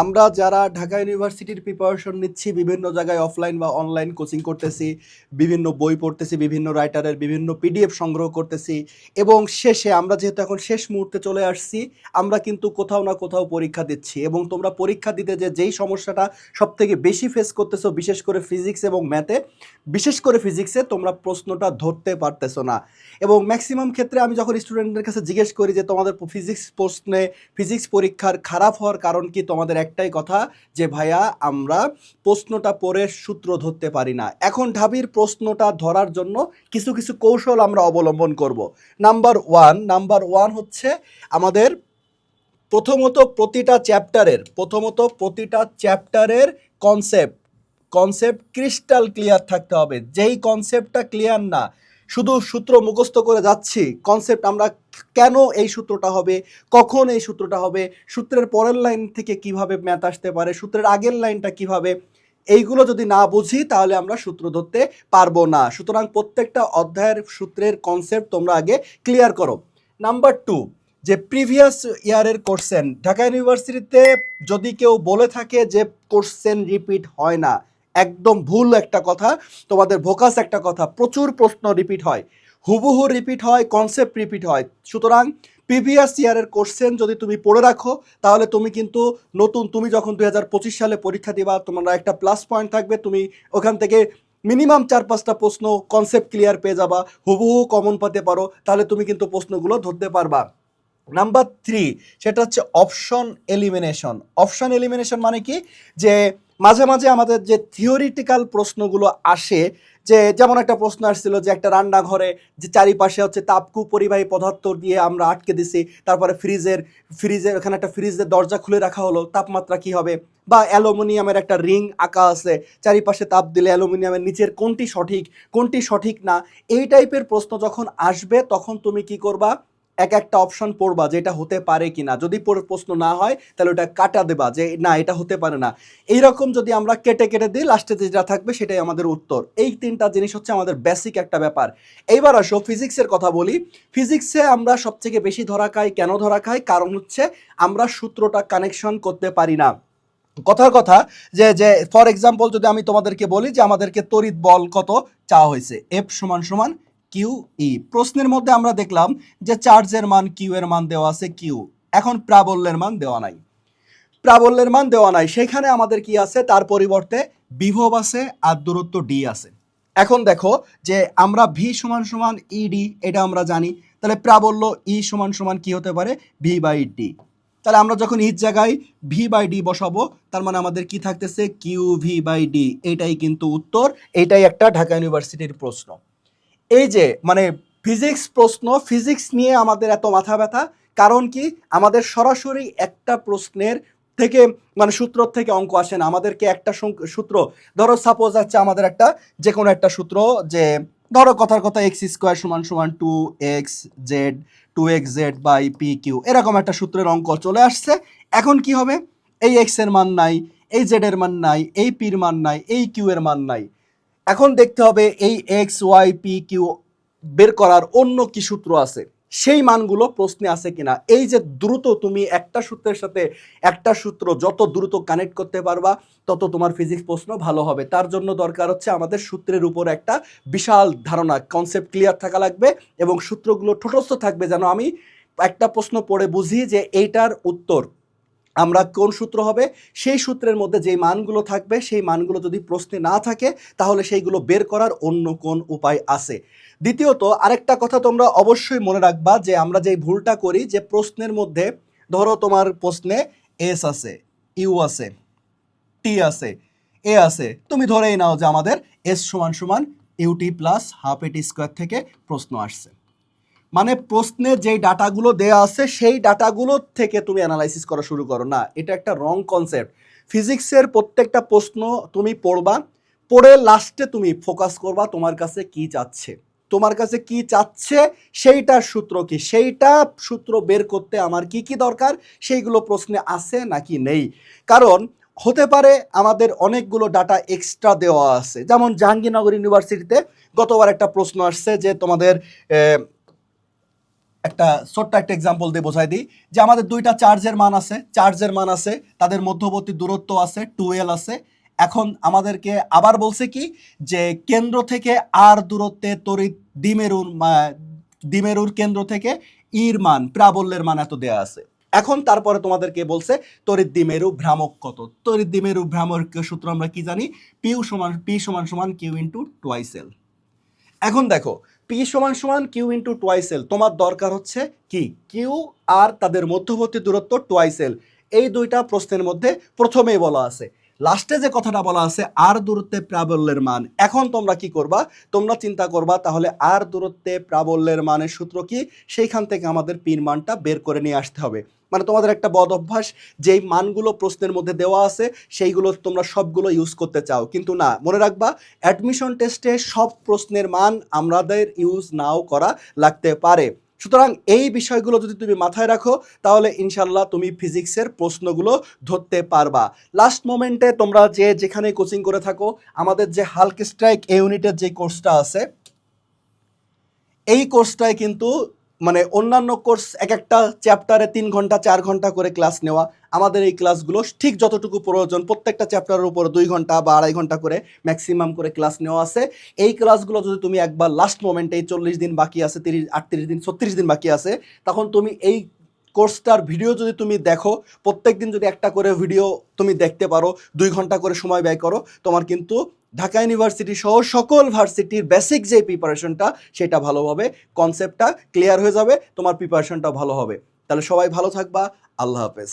আমরা যারা ঢাকা ইউনিভার্সিটির প্রিপারেশন নিচ্ছি, বিভিন্ন জায়গায় অফলাইন বা অনলাইন কোচিং করতেছি, বিভিন্ন বই পড়তেছি, বিভিন্ন রাইটারের বিভিন্ন পিডিএফ সংগ্রহ করতেছি এবং শেষে আমরা যেহেতু এখন শেষ মুহূর্তে চলে আসছি, আমরা কিন্তু কোথাও না কোথাও পরীক্ষা দিচ্ছি এবং তোমরা পরীক্ষা দিতে যে যেই সমস্যাটা সব থেকে বেশি ফেস করতেছো, বিশেষ করে ফিজিক্স এবং ম্যাথে বিশেষ করে ফিজিক্সে তোমরা প্রশ্নটা ধরতে পারতেছো না। এবং ম্যাক্সিমাম ক্ষেত্রে আমি যখন স্টুডেন্টদের কাছে জিজ্ঞেস করি যে তোমাদের ফিজিক্স প্রশ্নে ফিজিক্স পরীক্ষার খারাপ হওয়ার কারণ কি? তোমাদের একটাই কথা যে, ভাইয়া, আমরা প্রশ্নটা পড়ে সূত্র ধরতে পারি না। এখন ঢাবির প্রশ্নটা ধরার জন্য কিছু কিছু কৌশল আমরা অবলম্বন করব। নাম্বার ওয়ান নাম্বার ওয়ান হচ্ছে আমাদের প্রথমত প্রতিটা চ্যাপ্টারের, প্রথমত প্রতিটা চ্যাপ্টারের কনসেপ্ট কনসেপ্ট ক্রিস্টাল ক্লিয়ার থাকতে হবে। যেই কনসেপ্টটা ক্লিয়ার না শুধু সূত্র মুখস্থ করে যাচ্ছি কনসেপ্ট আমরা কেন এই সূত্রটা হবে, কখন এই সূত্রটা হবে, সূত্রের পরের লাইন থেকে কীভাবে ম্যাথ আসতে পারে, সূত্রের আগের লাইনটা কীভাবে, এইগুলো যদি না বুঝি তাহলে আমরা সূত্র ধরতে পারব না। সুতরাং প্রত্যেকটা অধ্যায়ের সূত্রের কনসেপ্ট তোমরা আগে ক্লিয়ার করো। নাম্বার টু যে প্রিভিয়াস ইয়ারের কোশ্চেন ঢাকা ইউনিভার্সিটিতে যদি কেউ বলে থাকে যে কোশ্চেন রিপিট হয় না একদম ভুল একটা কথা, তোমাদের ভোকাস একটা কথা, প্রচুর প্রশ্ন রিপিট হয়। হুবহু রিপিট হয় কনসেপ্ট রিপিট হয়। সুতরাং প্রিভিয়াস ইয়ারের কোশ্চেন যদি তুমি পড়ে রাখো, তাহলে তুমি কিন্তু নতুন, তুমি যখন দুই হাজার পঁচিশ সালে পরীক্ষা দিবা, তোমার একটা প্লাস পয়েন্ট থাকবে, তুমি ওখান থেকে মিনিমাম চার পাঁচটা প্রশ্ন কনসেপ্ট ক্লিয়ার পেয়ে যাবা, হুবহু কমন পাতে পারো, তাহলে তুমি কিন্তু প্রশ্নগুলো ধরতে পারবা। নাম্বার থ্রি সেটা হচ্ছে অপশন এলিমিনেশন অপশন এলিমিনেশন মানে কি? যে মাঝে মাঝে আমাদের যে থিওরিটিক্যাল প্রশ্নগুলো আসে, যে যেমন একটা প্রশ্ন আসছিল যে একটা রান্নাঘরে যে চারিপাশে হচ্ছে তাপকু পরিবাহী পদার্থ দিয়ে আমরা আটকে দিছি, তারপরে ফ্রিজের ফ্রিজের, ওখানে একটা ফ্রিজের দরজা খুলে রাখা হলো, তাপমাত্রা কি হবে? বা অ্যালুমিনিয়ামের একটা রিং আঁকা আছে, চারিপাশে তাপ দিলে অ্যালুমিনিয়ামের নিচের কোনটি সঠিক কোনটি সঠিক না, এই টাইপের প্রশ্ন যখন আসবে, তখন তুমি কি করবা? এক একটা অপশন পড়বা যে এটা হতে পারে কিনা। যদি পড়ে প্রশ্ন না হয়, তাহলে ওটা কাটা দেবা যে না, এটা হতে পারে না। এইরকম যদি আমরা কেটে কেটে দিই লাস্টে যেটা থাকবে সেটাই আমাদের উত্তর। এই তিনটা জিনিস হচ্ছে আমাদের বেসিক একটা ব্যাপার। এইবার আসো ফিজিক্সের কথা বলি। ফিজিক্সে আমরা সবথেকে বেশি ধরা খাই, কেন ধরা খাই? কারণ হচ্ছে আমরা সূত্রটা কানেকশন করতে পারি না। কথার কথা যে যে ফর এক্সাম্পল যদি আমি তোমাদেরকে বলি যে আমাদেরকে তড়িৎ বল কত? চাওয়া হয়েছে। এফ সমান সমান কিউ ই প্রশ্নের মধ্যে আমরা দেখলাম যে চার্জের মান কিউ এর মান দেওয়া আছে কিউ এখন প্রাবল্যের মান দেওয়া নাই। প্রাবল্যের মান দেওয়া নাই। সেখানে আমাদের কি আছে? তার পরিবর্তে বিভব আছে আর দূরত্ব ডি আছে। এখন দেখো যে আমরা ভি সমান সমান ইডি এটা আমরা জানি। তাহলে প্রাবল্য ই সমান সমান কি হতে পারে? ভি বাই ডি তাহলে আমরা যখন ইর জায়গায় ভি বাই ডি বসাবো, তার মানে আমাদের কি থাকতেছে? কিউ ভি বাই ডি এটাই কিন্তু উত্তর। এটাই একটা ঢাকা ইউনিভার্সিটির প্রশ্ন। এই যে মানে ফিজিক্স প্রশ্ন ফিজিক্স নিয়ে আমাদের এত মাথা ব্যথা, কারণ কি? আমাদের সরাসরি একটা প্রশ্নের থেকে মানে সূত্র থেকে অঙ্ক আসে না। আমাদেরকে একটা সূত্র, ধরো সাপোজ আছে আমাদের একটা যে কোনো একটা সূত্র যে, ধরো কথার কথা এক্স স্কোয়ার সমান সমান two X Z two X Z by P Q এরকম একটা সূত্রের অঙ্ক চলে আসছে। এখন কি হবে? এই এক্সের মান নাই, এই জেডের মান নাই, এই পির মান নাই, এই কিউ এর মান নাই। এখন দেখতে হবে এই এক্স ওয়াই পি কিউ বের করার অন্য কি সূত্র আছে। সেই মানগুলো প্রশ্নে আছে কিনা? এই যে দ্রুত তুমি একটা সূত্রের সাথে একটা সূত্র যত দ্রুত কানেক্ট করতে পারবা, তত তোমার ফিজিক্স প্রশ্ন ভালো হবে। তার জন্য দরকার হচ্ছে আমাদের সূত্রের উপর একটা বিশাল ধারণা কনসেপ্ট ক্লিয়ার থাকা লাগবে এবং সূত্রগুলো ঠোঁটস্থ থাকবে যেন আমি একটা প্রশ্ন পড়ে বুঝি যে এইটার উত্তর আমরা কোন সূত্র হবে? সেই সূত্রের মধ্যে যেই মানগুলো থাকবে, সেই মানগুলো যদি প্রশ্নে না থাকে, তাহলে সেইগুলো বের করার অন্য কোন উপায় আছে? দ্বিতীয়ত, আরেকটা কথা তোমরা অবশ্যই মনে রাখবা যে আমরা যেই ভুলটা করি, যে প্রশ্নের মধ্যে ধরো তোমার প্রশ্নে এস আছে ইউ আছে টি আছে এ আছে, তুমি ধরেই নাও যে আমাদের এস সমান সমান UT plus half AT square থেকে প্রশ্ন আসছে। মানে প্রশ্নে যেই ডাটাগুলো দেয়া আছে, সেই ডাটাগুলো থেকে তুমি অ্যানালাইসিস করা শুরু করো। না, এটা একটা রং কনসেপ্ট ফিজিক্সের প্রত্যেকটা প্রশ্ন তুমি পড়বা, পড়ে লাস্টে তুমি ফোকাস করবা তোমার কাছে কি চাচ্ছে তোমার কাছে কি চাচ্ছে সেইটার সূত্র কি? সেইটা সূত্র বের করতে আমার কি কি দরকার? সেইগুলো প্রশ্নে আছে নাকি নেই? কারণ, হতে পারে আমাদের অনেকগুলো ডাটা এক্সট্রা দেওয়া আছে। যেমন জাহাঙ্গীরনগর ইউনিভার্সিটিতে গতবার একটা প্রশ্ন আসছে যে তোমাদের একটা ছোট্ট একটা এক্সাম্পল দিয়ে বোঝাই দিই যে আমাদের দুইটা চার্জের মান আছে চার্জের মান আছে, তাদের মধ্যবর্তী দূরত্ব আছে টুয়েল আছে। এখন আমাদেরকে আবার বলছে কি যে কেন্দ্র থেকে আর দূরত্বে তড়িৎ দ্বিমেরুর মা- দ্বিমেরুর কেন্দ্র থেকে ইর মান, প্রাবল্যের মান এত দেয়া আছে। এখন তারপরে তোমাদেরকে বলছে তড়িৎ দ্বিমেরু ভ্রামক কত? তড়িৎ দ্বিমেরু ভ্রামক সূত্র আমরা কি জানি? পিউ সমান পি সমান সমান কিউ ইন্টু টোয়াইস এখন দেখো পি সমান সমান কিউ ইন্টু টোয়াইস এল তোমার দরকার হচ্ছে কি? কিউ আর তাদের মধ্যবর্তী দূরত্ব টোয়াইস এল এই দুইটা প্রশ্নের মধ্যে প্রথমেই বলা আছে। লাস্টে যে কথাটা বলা আছে, আর দূরত্বে প্রাবল্যের মান। এখন তোমরা কি করবা? তোমরা চিন্তা করবা, তাহলে আর দূরত্বে প্রাবল্যের মানের সূত্র কি? সেইখান থেকে আমাদের পিন মানটা বের করে নিয়ে আসতে হবে। মানে তোমাদের একটা বদ অভ্যাস, যেই মানগুলো প্রশ্নের মধ্যে দেওয়া আছে, সেইগুলো তোমরা সবগুলো ইউজ করতে চাও। কিন্তু না, মনে রাখবা অ্যাডমিশন টেস্টে সব প্রশ্নের মান আমাদের ইউজ নাও করা লাগতে পারে। সুতরাং এই বিষয়গুলো যদি তুমি মাথায় রাখো, তাহলে ইনশাল্লাহ তুমি ফিজিক্সের প্রশ্নগুলো ধরতে পারবা। লাস্ট মোমেন্টে তোমরা যে যেখানে কোচিং করে থাকো, আমাদের যে হালক স্ট্রাইক এ ইউনিটের যে কোর্সটা আছে, এই কোর্সটায় কিন্তু মানে অন্যান্য কোর্স এক একটা চ্যাপ্টারে তিন ঘণ্টা, চার ঘণ্টা করে ক্লাস নেওয়া। আমাদের এই ক্লাসগুলো ঠিক যতটুকু প্রয়োজন, প্রত্যেকটা চ্যাপ্টারের উপর দুই ঘণ্টা বা আড়াই ঘণ্টা করে ম্যাক্সিমাম করে ক্লাস নেওয়া আছে। এই ক্লাসগুলো যদি তুমি একবার লাস্ট মোমেন্টে এই চল্লিশ দিন বাকি আছে, তিরিশ, আটত্রিশ দিন, ছত্রিশ দিন বাকি আছে, তখন তুমি এই কোর্সটার ভিডিও যদি তুমি দেখো প্রত্যেক দিন যদি একটা করে ভিডিও তুমি দেখতে পারো, দুই ঘণ্টা করে সময় ব্যয় করো, তোমার কিন্তু ঢাকা ইউনিভার্সিটি সহ সকল ভার্সিটির বেসিক যে প্রিপারেশনটা সেটা ভালোভাবে কনসেপ্টটা ক্লিয়ার হয়ে যাবে, তোমার প্রিপারেশনটা ভালো হবে। তাহলে সবাই ভালো থাকবা। আল্লাহ হাফেজ।